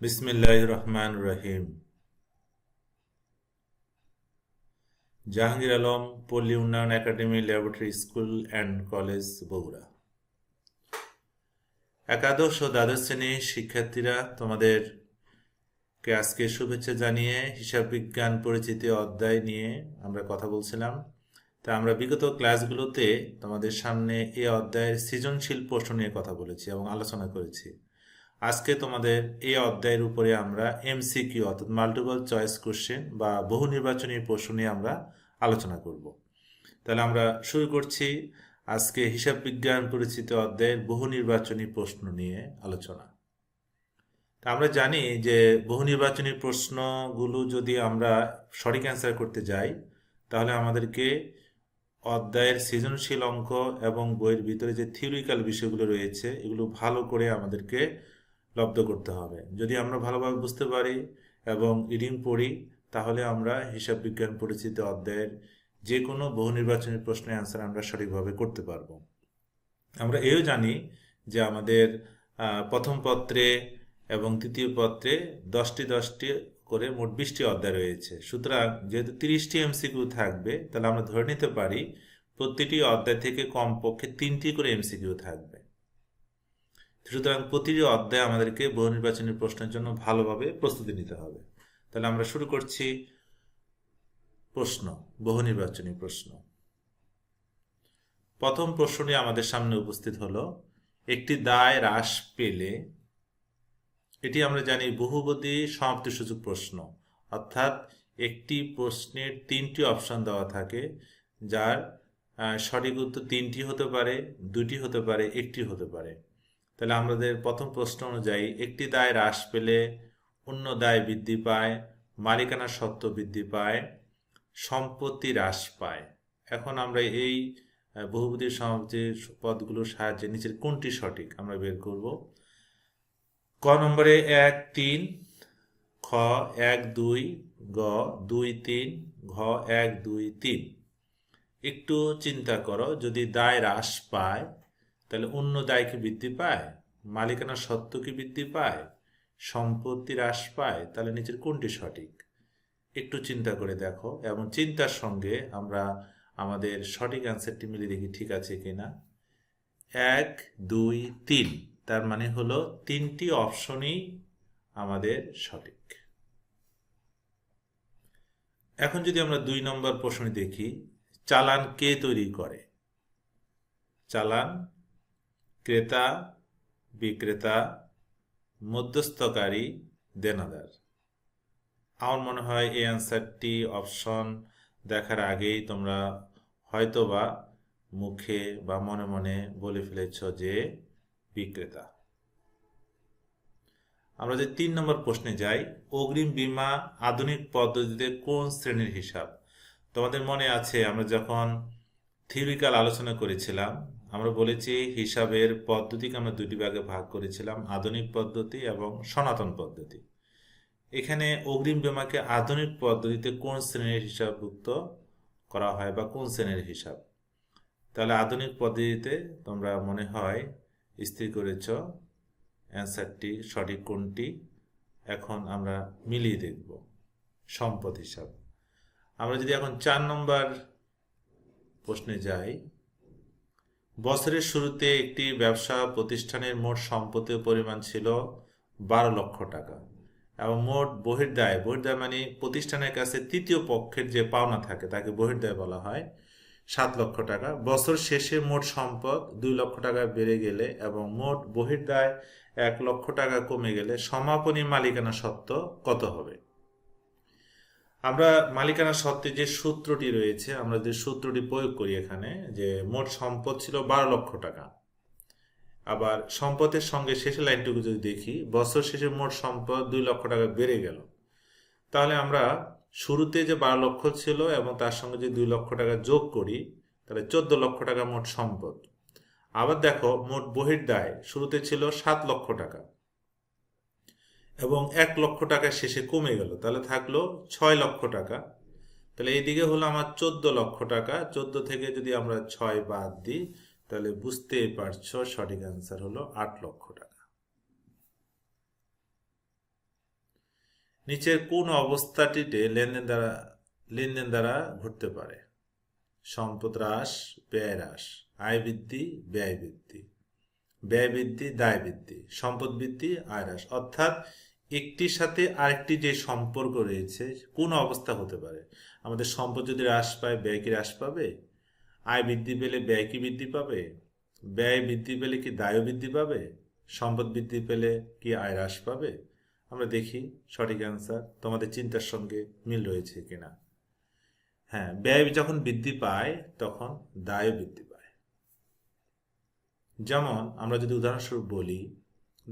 বিসমিল্লাহ রহমান রহিম। জাহাঙ্গীর আলম, পল্লী উন্নয়ন academy laboratory school and college Bogura. একাদশ ও দ্বাদশ শ্রেণির শিক্ষার্থীরা তোমাদেরকে আজকে শুভেচ্ছা জানিয়ে হিসাব বিজ্ঞান পরিচিতি অধ্যায় নিয়ে আমরা কথা বলছিলাম। তা আমরা বিগত ক্লাসগুলোতে তোমাদের সামনে এই অধ্যায়ের সৃজনশীল প্রশ্ন নিয়ে কথা বলেছি এবং আলোচনা করেছি। আজকে তোমাদের এই অধ্যায়ের উপরে আমরা এমসিকিউ অর্থাৎ মাল্টিপল চয়েস কোশ্চেন বা বহু নির্বাচনী প্রশ্ন নিয়ে আমরা আলোচনা করব। তাহলে আমরা শুরু করছি আজকে হিসাব বিজ্ঞান পরিচিত অধ্যায়ের বহু নির্বাচনী প্রশ্ন নিয়ে আলোচনা। আমরা জানি যে বহু নির্বাচনী প্রশ্নগুলো যদি আমরা সঠিক অ্যান্সার করতে যাই, তাহলে আমাদেরকে অধ্যায়ের সৃজনশীল অঙ্ক এবং বইয়ের ভিতরে যে থিওরিক্যাল বিষয়গুলো রয়েছে, এগুলো ভালো করে আমাদেরকে লব্ধ করতে হবে। যদি আমরা ভালোভাবে বুঝতে পারি এবং রিডিং পড়ি, তাহলে আমরা হিসাব বিজ্ঞান পরিচিত অধ্যায়ের যে কোনো বহু নির্বাচনী প্রশ্নের অ্যান্সার আমরা সঠিকভাবে করতে পারব। আমরা এও জানি যে আমাদের প্রথম পত্রে এবং তৃতীয় পত্রে দশটি দশটি করে মোট বিশটি অধ্যায় রয়েছে। সুতরাং যেহেতু তিরিশটি এমসিকিউ থাকবে, তাহলে আমরা ধরে নিতে পারি প্রতিটি অধ্যায় থেকে কমপক্ষে তিনটি করে এমসিকিউ থাকবে। সুতরাং প্রতিটি অধ্যায় আমাদেরকে বহু নির্বাচনী প্রশ্নের জন্য ভালোভাবে প্রস্তুতি নিতে হবে। তাহলে আমরা শুরু করছি প্রশ্ন, বহু নির্বাচনী প্রশ্ন। প্রথম প্রশ্নটি আমাদের সামনে উপস্থিত হলো, একটি দায় হ্রাস পেলে, এটি আমরা জানি বহুপদী সমাপ্তি সূচক প্রশ্ন, অর্থাৎ একটি প্রশ্নের তিনটি অপশন দেওয়া থাকে, যার সঠিক উত্তর তিনটি হতে পারে দুটি হতে পারে, একটি হতে পারে। তাহলে আমাদের প্রথম প্রশ্ন অনুযায়ী একটি দায় হ্রাস পেলে অন্য দায় বৃদ্ধি পায় মালিকানা সত্ত্ব বৃদ্ধি পায়, সম্পত্তি হ্রাস পায়। এখন আমরা এই বহুপদী সমাপ্তির পদগুলোর সাহায্যে নিচের কোনটি সঠিক আমরা বের করব। ক নম্বরে এক, তিন, খ, এক, দুই, গ, দুই, তিন, ঘ, এক, দুই, তিন। একটু চিন্তা করো, যদি দায় হ্রাস পায় তাহলে অন্য দায় কি বৃদ্ধি পায়, মালিকানা সত্ত্ব কি বৃদ্ধি পায়, সম্পত্তি হ্রাস পায়, তাহলে নিচের কোনটি সঠিক? একটু চিন্তা করে দেখো। এবং চিন্তার সঙ্গে আমরা আমাদের সঠিক অ্যান্সারটি মিলিয়ে দেখি ঠিক আছে কিনা। এক, দুই, তিন, তার মানে হলো তিনটি অপশনই আমাদের সঠিক। এখন যদি আমরা দুই নম্বর প্রশ্নে দেখি, চালান কে তৈরি করে? চালান ক্রেতা, বিক্রেতা, মধ্যস্থকারী, দেনাদার। আমার মনে হয় এই অ্যান্সারটি অপশন দেখার আগেই তোমরা হয়তোবা মুখে বা মনে মনে বলে ফেলেছ যে বিক্রেতা। আমরা যে তিন নম্বর প্রশ্নে যাই, অগ্রিম বীমা আধুনিক পদ্ধতিতে কোন শ্রেণির হিসাব? তোমাদের মনে আছে, আমরা যখন থিওরিক্যাল আলোচনা করেছিলাম আমরা বলেছি হিসাবের পদ্ধতিকে আমরা দুটি ভাগে ভাগ করেছিলাম, আধুনিক পদ্ধতি এবং সনাতন পদ্ধতি। এখানে অগ্রিম বীমাকে আধুনিক পদ্ধতিতে কোন শ্রেণির হিসাবভুক্ত করা হয় বা কোন শ্রেণির হিসাব? তাহলে আধুনিক পদ্ধতিতে তোমরা মনে হয় স্থির করেছ, অ্যান্সারটি সঠিক কোনটি? এখন আমরা মিলিয়ে দেখব সম্পদ হিসাব। আমরা যদি এখন চার নম্বর প্রশ্নে যাই বছরের শুরুতে একটি ব্যবসা প্রতিষ্ঠানের মোট সম্পত্তির পরিমাণ ছিল বারো লক্ষ টাকা এবং মোট বহির্দায় বহির্দায় মানে প্রতিষ্ঠানের কাছে তৃতীয় পক্ষের যে পাওনা থাকে, তাকে বহির্দায় বলা হয়, সাত লক্ষ টাকা। বছর শেষে মোট সম্পদ দুই লক্ষ টাকা বেড়ে গেলে এবং মোট বহির্দায় এক লক্ষ টাকা কমে গেলে সমাপনী মালিকানা সত্ত্ব কত হবে? আমরা মালিকানা সত্ত্বে যে সূত্রটি রয়েছে, আমরা যে সূত্রটি প্রয়োগ করি এখানে, যে মোট সম্পদ ছিল বারো লক্ষ টাকা। আবার সম্পদের সঙ্গে শেষের লাইনটুকু যদি দেখি, বছর শেষে মোট সম্পদ দুই লক্ষ টাকা বেড়ে গেল। তাহলে আমরা শুরুতে যে বারো লক্ষ ছিল এবং তার সঙ্গে যদি দুই লক্ষ টাকা যোগ করি, তাহলে চোদ্দ লক্ষ টাকা মোট সম্পদ। আবার দেখো, মোট বহির্দায় শুরুতে ছিল সাত লক্ষ টাকা। এবং এক লক্ষ টাকা শেষে কমে গেল। তাহলে থাকল ছয় লক্ষ টাকা। তাহলে এইদিকে হলো আমার চোদ্দ লক্ষ টাকা। চোদ্দ থেকে যদি আমরা ছয় বাদ দিই, তাহলে বুঝতেই পারছ সঠিক অ্যান্সার হলো আট লক্ষ টাকা। নিচের কোন অবস্থাটিতে লেনদেন দ্বারা লেনদেন দ্বারা ঘটতে পারে? সম্পদ হ্রাস, ব্যয় হ্রাস, আয় বৃদ্ধি, ব্যয় বৃদ্ধি। ব্যয় বৃদ্ধি, দায় বৃদ্ধি। সম্পদ বৃদ্ধি, আয় হ্রাস। অর্থাৎ একটির সাথে আরেকটি যে সম্পর্ক রয়েছে, কোন অবস্থা হতে পারে? আমাদের সম্পদ যদি হ্রাস পায়, ব্যয় কি হ্রাস পাবে? আয় বৃদ্ধি পেলে ব্যয় কি বৃদ্ধি পাবে? ব্যয় বৃদ্ধি পেলে কি দায়ও বৃদ্ধি পাবে? সম্পদ বৃদ্ধি পেলে কি আয় হ্রাস পাবে? আমরা দেখি সঠিক অ্যান্সার তোমাদের চিন্তার সঙ্গে মিল রয়েছে কিনা। হ্যাঁ ব্যয় যখন বৃদ্ধি পায়, তখন দায়ও বৃদ্ধি পায়। যেমন আমরা যদি উদাহরণস্বরূপ বলি,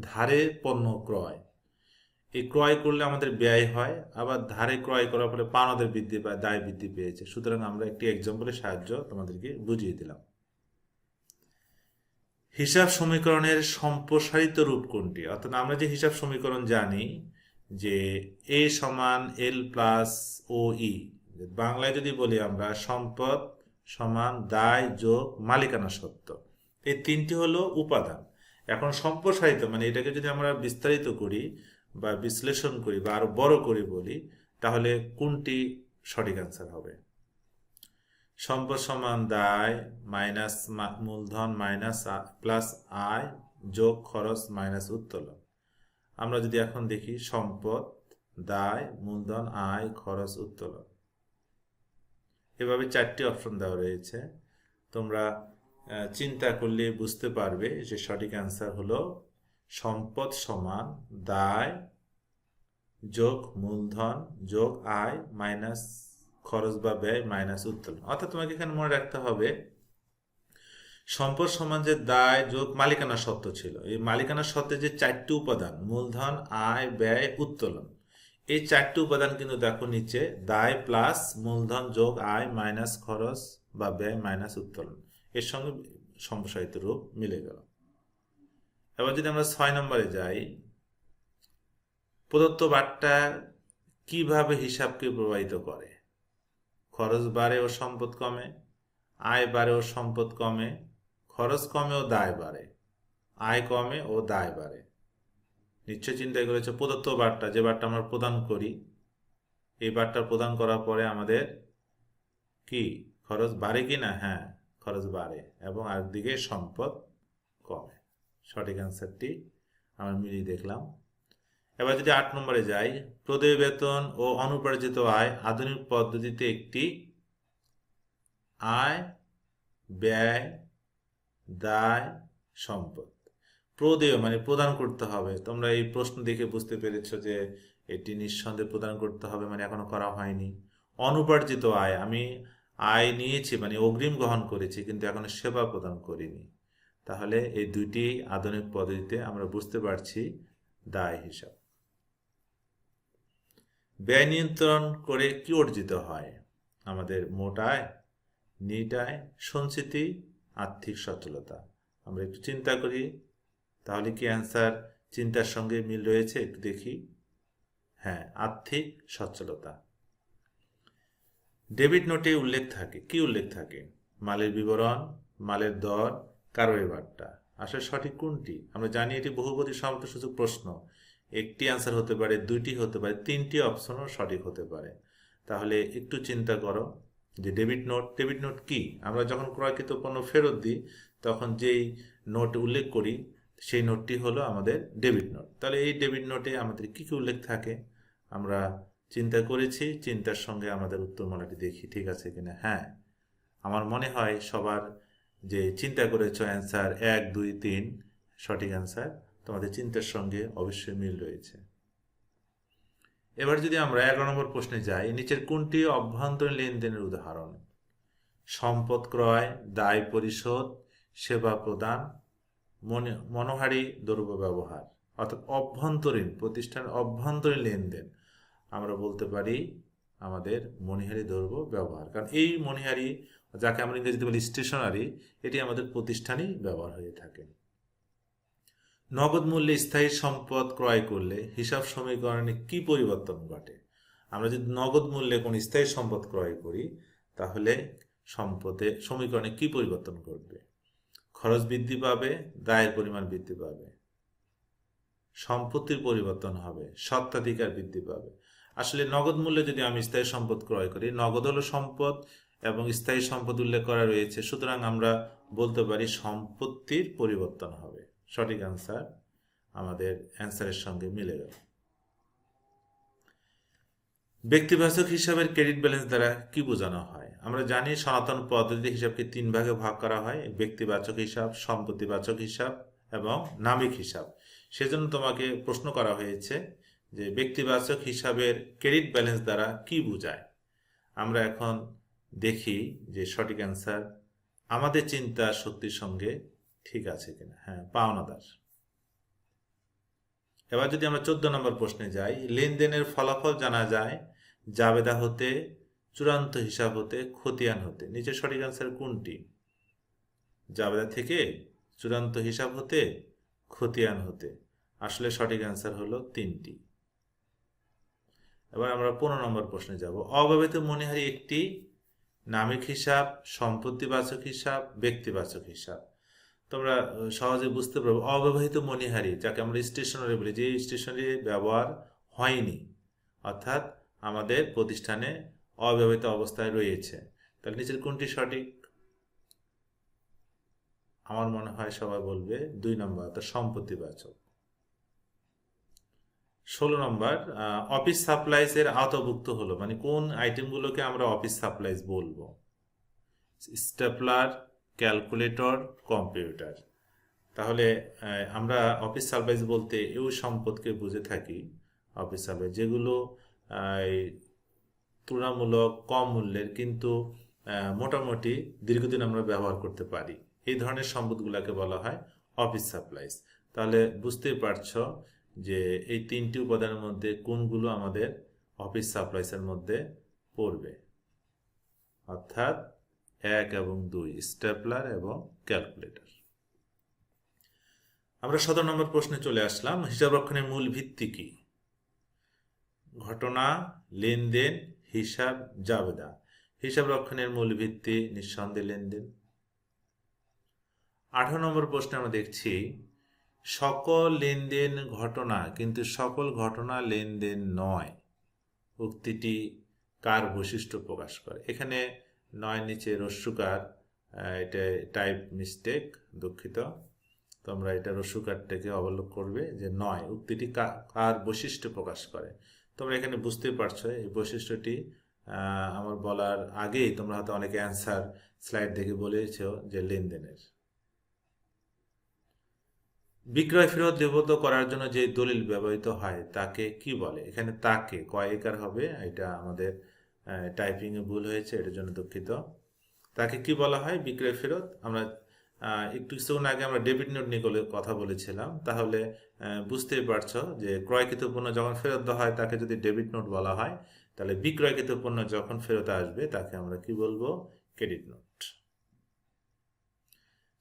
ধারে পণ্য ক্রয়। এই ক্রয় করলে আমাদের ব্যয় হয়, আবার ধারে ক্রয় করার ফলে পাওনাদের বৃদ্ধি পায় দায় বৃদ্ধি পেয়েছে। সুতরাং আমরা একটি এক্সাম্পলের সাহায্য তোমাদেরকে বুঝিয়ে দিলাম। হিসাব সমীকরণের সম্প্রসারিত রূপ কোনটি? অর্থাৎ আমরা যে হিসাব সমীকরণ জানি যে এ সমান এল প্লাস ও ই বাংলায় যদি বলি আমরা সম্পদ সমান দায় যোগ মালিকানা সত্ত্ব এই তিনটি হলো উপাদান। এখন সম্প্রসারিত মানে এটাকে যদি আমরা বিস্তারিত করি বা বিশ্লেষণ করি বা আরও বড় করে বলি, তাহলে কোনটি সঠিক অ্যান্সার হবে? সম্পদ সমান দায় মাইনাস মূলধন মাইনাস প্লাস আয় যোগ খরচ মাইনাস উত্তোলন। আমরা যদি এখন দেখি সম্পদ, দায়, মূলধন, আয়, খরচ, উত্তোলন। এভাবে চারটি অপশন দেওয়া রয়েছে। তোমরা চিন্তা করলে বুঝতে পারবে যে সঠিক অ্যান্সার হলো সম্পদ সমান দায় যোগ মূলধন যোগ আয় মাইনাস খরচ বা ব্যয় মাইনাস উত্তোলন। অর্থাৎ তোমাকে এখানে মনে রাখতে হবে, সম্পদ সমান যে দায় যোগ মালিকানা সত্ত্ব ছিল, এই মালিকানা সত্ত্বে যে চারটি উপাদান, মূলধন, আয়, ব্যয়, উত্তোলন, এই চারটি উপাদান কিন্তু দেখো নিচে, দায় প্লাস মূলধন যোগ আয় মাইনাস খরচ বা ব্যয় মাইনাস উত্তোলন। এর সঙ্গে সম্প্রসারিত রূপ মিলে গেল। এবার যদি আমরা ছয় নম্বরে যাই, প্রদত্ত বার্তা কীভাবে হিসাবকে প্রভাবিত করে? খরচ বাড়ে ও সম্পদ কমে, আয় বাড়ে ও সম্পদ কমে, খরচ কমে ও দায় বাড়ে, আয় কমে ও দায় বাড়ে। নিশ্চয় চিন্তা করেছে, প্রদত্ত বার্তা যে বার্তা আমরা প্রদান করি, এই বার্তা প্রদান করার পরে আমাদের কি, খরচ বাড়ে কি না? হ্যাঁ খরচ বাড়ে এবং আরেকদিকে সম্পদ কমে। সঠিক অ্যান্সারটি আমরা মিলিয়ে দেখলাম। এবার যদি আট নম্বরে যাই, প্রদেয় বেতন ও অনুপার্জিত আয় আধুনিক পদ্ধতিতে একটি আয়, ব্যয়, দায়, সম্পদ। প্রদেয় মানে প্রদান করতে হবে। তোমরা এই প্রশ্ন দেখে বুঝতে পেরেছ যে এটি নিঃসন্দেহে প্রদান করতে হবে মানে এখনও করা হয়নি। অনুপার্জিত আয়, আমি আয় নিয়েছি মানে অগ্রিম গ্রহণ করেছি, কিন্তু এখনও সেবা প্রদান করিনি। তাহলে এই দুইটি আধুনিক পদ্ধতিতে আমরা বুঝতে পারছি দায় হিসাব। ব্যয় নিয়ন্ত্রণ করে কি অর্জিত হয়? আমাদের মোটায় নিটায় সঞ্চিতি, আর্থিক সচ্ছলতা। আমরা একটু চিন্তা করি, তাহলে কি অ্যান্সার চিন্তার সঙ্গে মিল রয়েছে একটু দেখি? হ্যাঁ আর্থিক সচ্ছলতা। ডেবিট নোটে উল্লেখ থাকে, কি উল্লেখ থাকে? মালের বিবরণ, মালের দর কারোর বার্তা আসলে সঠিক কোনটি? আমরা জানি এটি সমর্থ সুযোগ প্রশ্ন। একটি অ্যান্সার হতে পারে, দুইটি হতে পারে, তিনটি অপশনও সঠিক হতে পারে। তাহলে একটু চিন্তা করো যে ডেবিট নোট ডেবিট নোট কি? আমরা যখন ক্রয়কৃত পণ্য ফেরত দিই, তখন যেই নোট উল্লেখ করি, সেই নোটটি হলো আমাদের ডেবিট নোট তাহলে এই ডেবিট নোটে আমাদের কী কী উল্লেখ থাকে? আমরা চিন্তা করেছি, চিন্তার সঙ্গে আমাদের উত্তরমালাটি দেখি, ঠিক আছে কিনা? হ্যাঁ। আমার মনে হয় সবার যে চিন্তা করেছ অ্যান্সার এক, দুই, তিন, সঠিক অ্যান্সার তোমাদের চিন্তার সঙ্গে অবশ্যই মিল রয়েছে। এবার যদি আমরা এগারো নম্বর প্রশ্নে যাই, নিচের কোনটি অভ্যন্তরীণ লেনদেনের উদাহরণ? সম্পদ ক্রয়, দায় পরিশোধ, সেবা প্রদান মনোহারি দ্রব্য ব্যবহার, অর্থাৎ অভ্যন্তরীণ প্রতিষ্ঠানের অভ্যন্তরীণ লেনদেন। আমরা বলতে পারি আমাদের মণিহারি দ্রব্য ব্যবহার। কারণ এই মণিহারি যাকে আমরা ইংরেজিতে বলি স্টেশনারি এটি আমাদের প্রতিষ্ঠানেই ব্যবহার হয়ে থাকে। নগদ মূল্যে স্থায়ী সম্পদ ক্রয় করলে হিসাব সমীকরণে কি পরিবর্তন ঘটে? আমরা যদি নগদ মূল্যে কোনো স্থায়ী সম্পদ ক্রয় করি, তাহলে সম্পদে, সমীকরণে কি পরিবর্তন ঘটবে? খরচ বৃদ্ধি পাবে, দায়ের পরিমাণ বৃদ্ধি পাবে। সম্পত্তির পরিবর্তন হবে সত্ত্বাধিকার বৃদ্ধি পাবে। আসলে নগদ মূল্যে যদি আমি স্থায়ী সম্পদ ক্রয় করি, নগদ হলো সম্পদ এবং স্থায়ী সম্পদ উল্লেখ করা রয়েছে। সুতরাং আমরা বলতে পারি সম্পত্তির পরিবর্তন হবে। সঠিক অ্যান্সার আমাদের অ্যান্সারের সঙ্গে মিলে গেল। ব্যক্তিবাচক হিসাবের ক্রেডিট ব্যালেন্স দ্বারা কি বোঝানো হয়? আমরা জানি সনাতন পদ্ধতি হিসাবকে তিন ভাগে ভাগ করা হয়। ব্যক্তিবাচক হিসাব, সম্পত্তিবাচক হিসাব এবং নামিক হিসাব। সেজন্য তোমাকে প্রশ্ন করা হয়েছে যে ব্যক্তিবাচক হিসাবের ক্রেডিট ব্যালেন্স দ্বারা কি বোঝায়? আমরা এখন দেখি যে সঠিক অ্যান্সার আমাদের চিন্তা শক্তির সঙ্গে ঠিক আছে কিনা। হ্যাঁ পাওনাদার। এবার যদি আমরা চোদ্দ নম্বর প্রশ্নে যাই, লেনদেনের ফলাফল জানা যায় জাবেদা হতে, চূড়ান্ত হিসাব হতে, খতিয়ান হতে। নিচের সঠিক অ্যান্সার কোনটি? জাবেদা থেকে চূড়ান্ত হিসাব হতে, খতিয়ান হতে। আসলে সঠিক অ্যান্সার হলো তিনটি। এবার আমরা পনেরো নম্বর প্রশ্নে যাব। অব্যবহৃত মনিহারি একটি নামিক হিসাব, সম্পত্তিবাচক হিসাব, ব্যক্তিবাচক হিসাব। তোমরা সহজে বুঝতে পারব। অব্যবহৃত মনিহারি যাকে আমরা স্টেশনারি বলি, যে স্টেশনারি ব্যবহার হয়নি, অর্থাৎ আমাদের প্রতিষ্ঠানে অব্যবহৃত অবস্থায় রয়েছে। তাহলে নিচের কোনটি সঠিক? আমার মনে হয় সবাই বলবে দুই নম্বর, অর্থাৎ সম্পত্তিবাচক। ষোলো নম্বর অফিস সাপ্লাইজ এর আওতাভুক্ত হলো মানে কোন আইটেমগুলোকে আমরা অফিস সাপ্লাইজ বলব? স্টেপলার ক্যালকুলেটর কম্পিউটার তাহলে আমরা অফিস সাপ্লাইজ বলতে এই সম্পদকে বুঝে থাকি। অফিস সাপ্লাইজ যেগুলো তুলনামূলক কম মূল্যের কিন্তু মোটামুটি দীর্ঘদিন আমরা ব্যবহার করতে পারি। এই ধরনের সম্পদগুলোকে বলা হয় অফিস সাপ্লাইজ তাহলে বুঝতেই পারছ যে এই তিনটি উপাদানের মধ্যে কোনগুলো আমাদের অফিস সাপ্লাইসের মধ্যে পড়বে? অর্থাৎ এক এবং দুই স্টেপলার এবং ক্যালকুলেটর আমরা সতেরো নম্বর প্রশ্নে চলে আসলাম, হিসাব রক্ষণের মূল ভিত্তি কি? ঘটনা, লেনদেন, হিসাব, জাবেদা। হিসাব রক্ষণের মূল ভিত্তি, নিঃসন্দেহে লেনদেন। আঠারো নম্বর প্রশ্নে আমরা দেখছি সকল লেনদেন ঘটনা, কিন্তু সকল ঘটনা লেনদেন নয়। উক্তিটি কার বৈশিষ্ট্য প্রকাশ করে? এখানে নয় নিচে রস্যুকার এটা টাইপ মিস্টেক দুঃখিত। তোমরা এটা রস্যুকারটাকে অবলোক করবে যে নয়, উক্তিটি কার বৈশিষ্ট্য প্রকাশ করে? তোমরা এখানে বুঝতেই পারছ, এই বৈশিষ্ট্যটি আমার বলার আগেই তোমরা হয়তো অনেকে অ্যান্সার স্লাইড দেখে বলেছ যে লেনদেনের। বিক্রয় ফেরত দেবত করার জন্য যে দলিল ব্যবহৃত হয়, তাকে কি বলে? এখানে তাকে কয়েকার হবে? এটা আমাদের টাইপিং এ ভুল হয়েছে, এটার জন্য দুঃখিত। তাকে কি বলা হয়? বিক্রয় ফেরত? আমরা একটু কিছুক্ষণ আগে আমরা ডেবিট নোট নিয়ে কথা বলেছিলাম। তাহলে বুঝতেই পারছ যে ক্রয়কৃত পণ্য যখন ফেরত দেওয়া হয়, তাকে যদি ডেবিট নোট বলা হয়, তাহলে বিক্রয়কৃত পণ্য যখন ফেরত আসবে, তাকে আমরা কি বলব? Credit note.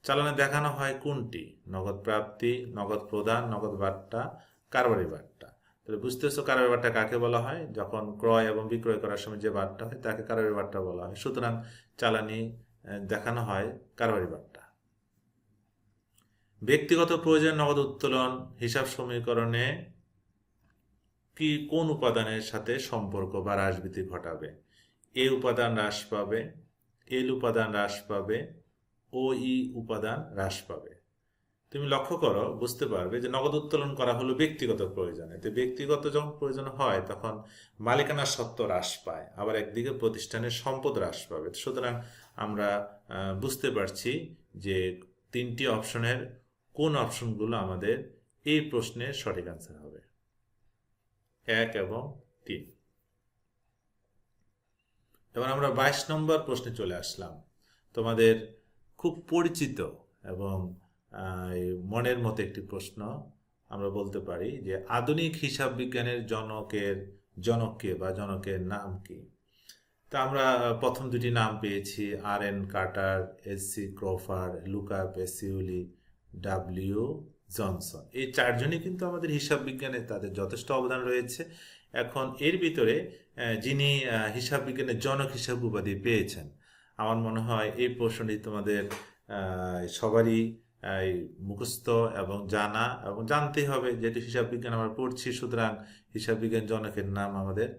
চালানে দেখানো হয় কোনটি? নগদ প্রাপ্তি, নগদ প্রদান, নগদ বার্তা, কারবারি বার্তা। তাহলে বুঝতে বুঝতেছো কারবারি বার্তা কাকে বলা হয়? যখন ক্রয় এবং বিক্রয় করার সময় যে বার্তা হয়, তাকে কারবারি বার্তা বলা হয়। সুতরাং চালানি দেখানো হয় কারবারি বার্তা। ব্যক্তিগত প্রয়োজন, নগদ উত্তোলন, হিসাব সমীকরণে কি, কোন উপাদানের সাথে সম্পর্ক বা হ্রাসবৃদ্ধি ঘটাবে? এ উপাদান হ্রাস পাবে, এল উপাদান হ্রাস পাবে ও ই উপাদান হ্রাস পাবে। তুমি লক্ষ্য করো, বুঝতে পারবে যে নগদ উত্তোলন করা হলো ব্যক্তিগত প্রয়োজনে। তো ব্যক্তিগত যখন প্রয়োজন হয়, তখন মালিকানার সত্ত্ব হ্রাস পায়, আবার একদিকে প্রতিষ্ঠানের সম্পদ হ্রাস পাবে। সুতরাং আমরা বুঝতে পারছি যে তিনটি অপশনের কোন অপশনগুলো আমাদের এই প্রশ্নের সঠিক আনসার হবে। এক এবং তিন। এবার আমরা বাইশ নম্বর প্রশ্নে চলে আসলাম। তোমাদের খুব পরিচিত এবং মনের মতো একটি প্রশ্ন আমরা বলতে পারি যে আধুনিক হিসাব বিজ্ঞানের জনকের, জনককে বা জনকের নাম কি? তা আমরা প্রথম দুটি নাম পেয়েছি আর N Carter S C ক্রফার, Luca পেসিউলি, W Johnson. এই চারজনই কিন্তু আমাদের হিসাব বিজ্ঞানে তাদের যথেষ্ট অবদান রয়েছে। এখন এর ভিতরে যিনি হিসাব বিজ্ঞানের জনক হিসাব উপাধি পেয়েছেন আমার মনে হয় এই প্রশ্নটি তোমাদের সবারই মুখস্থ এবং জানা এবং জানতেই হবে যেহেতু হিসাব বিজ্ঞান আমরা পড়ছি, সুতরাং হিসাব বিজ্ঞান জনকের নাম আমাদের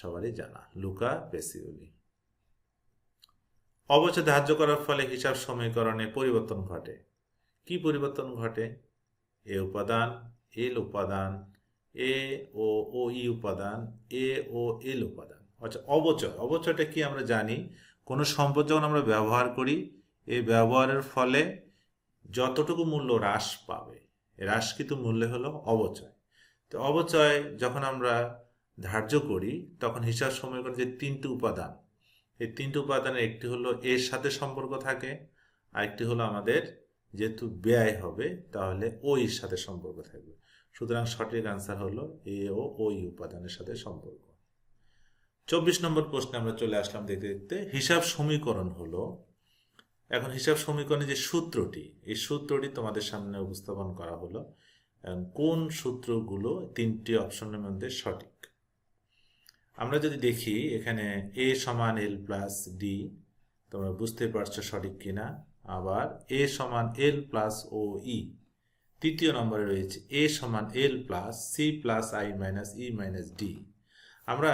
সবারই জানা। লুকা পেসিওলি অবচয় ধার্য করার ফলে হিসাব সমীকরণে পরিবর্তন ঘটে। কি পরিবর্তন ঘটে? এ উপাদান, এল উপাদান, এ ও ও ই উপাদান, এ ও এল উপাদান। আচ্ছা অবচয়। অবচয়টা কি আমরা জানি? কোনো সম্পদ যখন আমরা ব্যবহার করি, এই ব্যবহারের ফলে যতটুকু মূল্য হ্রাস পাবে হ্রাসকৃত মূল্য হলো অবচয়। তো অবচয় যখন আমরা ধার্য করি, তখন হিসাব সময় করে যে তিনটি উপাদান, এই তিনটি উপাদানের একটি হলো এর সাথে সম্পর্ক থাকে, আরেকটি হলো আমাদের যেহেতু ব্যয় হবে, তাহলে ও এর সাথে সম্পর্ক থাকবে। সুতরাং সঠিক আনসার হলো এ ও ওই উপাদানের সাথে সম্পর্ক। চব্বিশ নম্বর প্রশ্নে আমরা চলে আসলাম দেখতে দেখতে। হিসাব সমীকরণ হলো, এখন হিসাব সমীকরণে যে সূত্রটি, এই সূত্রটি তোমাদের সামনে উপস্থাপন করা হলো কোন সূত্রগুলো তিনটি অপশনের মধ্যে সঠিক? আমরা যদি দেখি, এখানে এ সমান এল প্লাস ডি তোমরা বুঝতে পারছ সঠিক কিনা। আবার এ সমান এল প্লাস ও ই তৃতীয় নম্বরে রয়েছে এ সমান L plus C plus I minus E minus D আমরা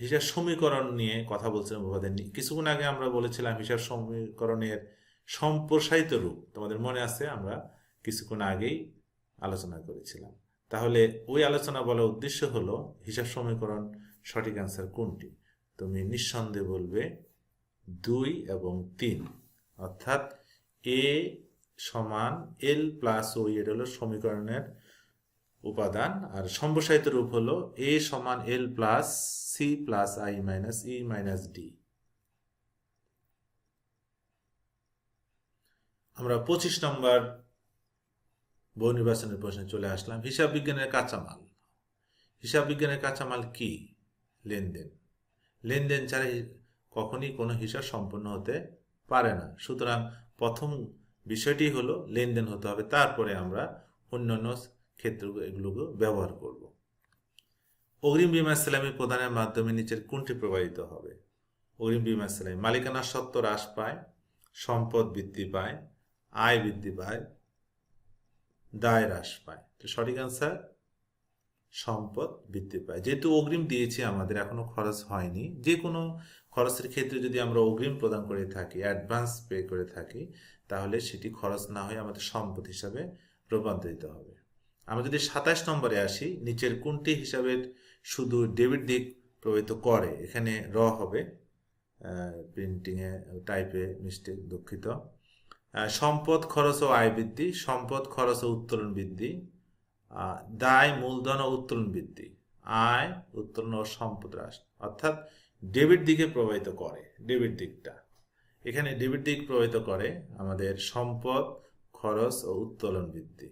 হিসাব সমীকরণ নিয়ে কথা বলছিলাম নিয়ে। কিছুক্ষণ আগে আমরা বলেছিলাম হিসাব সমীকরণের সম্প্রসারিত রূপ। তোমাদের মনে আছে? আমরা কিছুক্ষণ আগেই আলোচনা করেছিলাম। তাহলে ওই আলোচনা বলার উদ্দেশ্য হলো হিসাব সমীকরণ সঠিক অ্যান্সার কোনটি? তুমি নিঃসন্দেহে বলবে দুই এবং তিন। অর্থাৎ এ সমান এল প্লাস ও এটা হলো সমীকরণের উপাদান, আর সম্প্রসারিত রূপ হলো এ সমান L plus C plus I minus E minus D আমরা পঁচিশ নম্বর বহু নির্বাচনের প্রশ্নে চলে আসলাম। হিসাব বিজ্ঞানের কাঁচামাল। হিসাব বিজ্ঞানের কাঁচামাল কি? লেনদেন। লেনদেন ছাড়া কখনই কোনো হিসাব সম্পন্ন হতে পারে না। সুতরাং প্রথম বিষয়টি হলো লেনদেন হতে হবে। তারপরে আমরা অন্যান্য ক্ষেত্র এগুলোকে ব্যবহার করব। অগ্রিম বিমা ইসলামী প্রদানের মাধ্যমে নিচের কোনটি প্রবাহিত হবে? অগ্রিম বিমা ইসলামী মালিকানার সত্ত্ব হ্রাস পায়, সম্পদ বৃদ্ধি পায়, আয় বৃদ্ধি পায়, দায় হ্রাস পায়। তো সঠিক আনসার সম্পদ বৃদ্ধি পায়। যেহেতু অগ্রিম দিয়েছি আমাদের, এখনও খরচ হয়নি। যে কোনো খরচের ক্ষেত্রে যদি আমরা অগ্রিম প্রদান করে থাকি অ্যাডভান্স পে করে থাকি, তাহলে সেটি খরচ না হয়ে আমাদের সম্পদ হিসাবে রূপান্তরিত হবে। আমরা যদি সাতাশ নম্বরে আসি, নিচের কোনটি হিসাবে শুধু ডেবিট দিক প্রভাবিত করে? এখানে র হবে প্রিন্টিংয়ে টাইপে মিস্টেক দুঃখিত। সম্পদ, খরচ ও আয় বৃদ্ধি, সম্পদ, খরচ ও উত্তোলন বৃদ্ধি দায়, মূলধন ও উত্তোলন বৃদ্ধি, আয়, উত্তোলন ও সম্পদ হ্রাস, অর্থাৎ ডেবিট দিকে প্রভাবিত করে, ডেবিট দিকটা। এখানে ডেবিট দিক প্রভাবিত করে আমাদের সম্পদ, খরচ ও উত্তোলন বৃদ্ধি।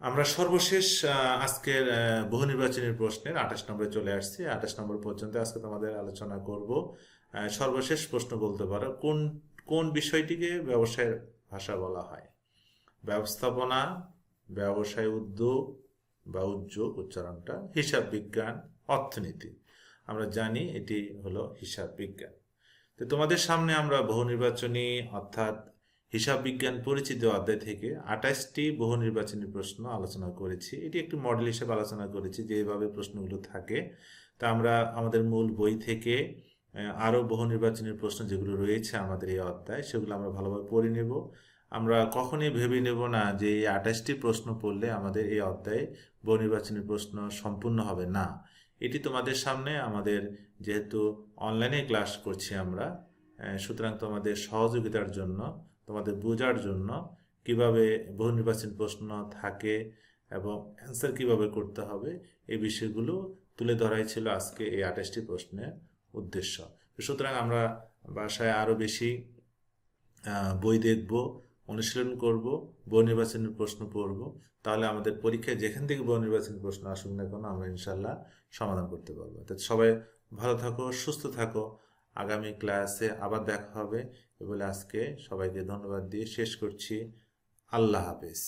আমরা সর্বশেষ আজকের বহু নির্বাচনের প্রশ্নের আঠাশ নম্বরে চলে আসছি। আঠাশ নম্বর পর্যন্ত আজকে তোমাদের আলোচনা করব। সর্বশেষ প্রশ্ন বলতে পারো, কোন কোন বিষয়টিকে ব্যবসায়ের ভাষা বলা হয়? ব্যবস্থাপনা, ব্যবসায় উদ্যোগ বা উদ্যোগ উচ্চারণটা, হিসাব বিজ্ঞান, অর্থনীতি। আমরা জানি এটি হলো হিসাব বিজ্ঞান। তো তোমাদের সামনে আমরা বহু নির্বাচনী, অর্থাৎ হিসাব বিজ্ঞান পরিচিত অধ্যায় থেকে আঠাশটি বহু নির্বাচনী প্রশ্ন আলোচনা করেছি। এটি একটি মডেল হিসেবে আলোচনা করেছি যে এভাবে প্রশ্নগুলো থাকে। তা আমরা আমাদের মূল বই থেকে আরও বহু নির্বাচনী প্রশ্ন যেগুলো রয়েছে আমাদের এই অধ্যায়, সেগুলো আমরা ভালোভাবে পড়ে নেব। আমরা কখনই ভেবে নেব না যে এই আঠাশটি প্রশ্ন পড়লে আমাদের এই অধ্যায়ে বহু নির্বাচনী প্রশ্ন সম্পূর্ণ হবে না। এটি তোমাদের সামনে আমাদের যেহেতু অনলাইনে ক্লাস করছি আমরা সুতরাং তোমাদের সহযোগিতার জন্য তোমাদের বোঝার জন্য কীভাবে বহু নির্বাচনী প্রশ্ন থাকে এবং অ্যান্সার কীভাবে করতে হবে, এই বিষয়গুলো তুলে ধরাই ছিল আজকে এই আঠাশটি প্রশ্নের উদ্দেশ্য। সুতরাং আমরা বাসায় আরও বেশি বই দেখব, অনুশীলন করব বহু নির্বাচনের প্রশ্ন পড়ব। তাহলে আমাদের পরীক্ষায় যেখান থেকে বহু নির্বাচনের প্রশ্ন আসুক না কেন আমরা ইনশাল্লাহ সমাধান করতে পারব। তো সবাই ভালো থাকো, সুস্থ থাকো। আগামী ক্লাসে আবার দেখা হবে। বলে আজকে সবাইকে ধন্যবাদ দিয়ে শেষ করছি। আল্লাহ হাফেজ।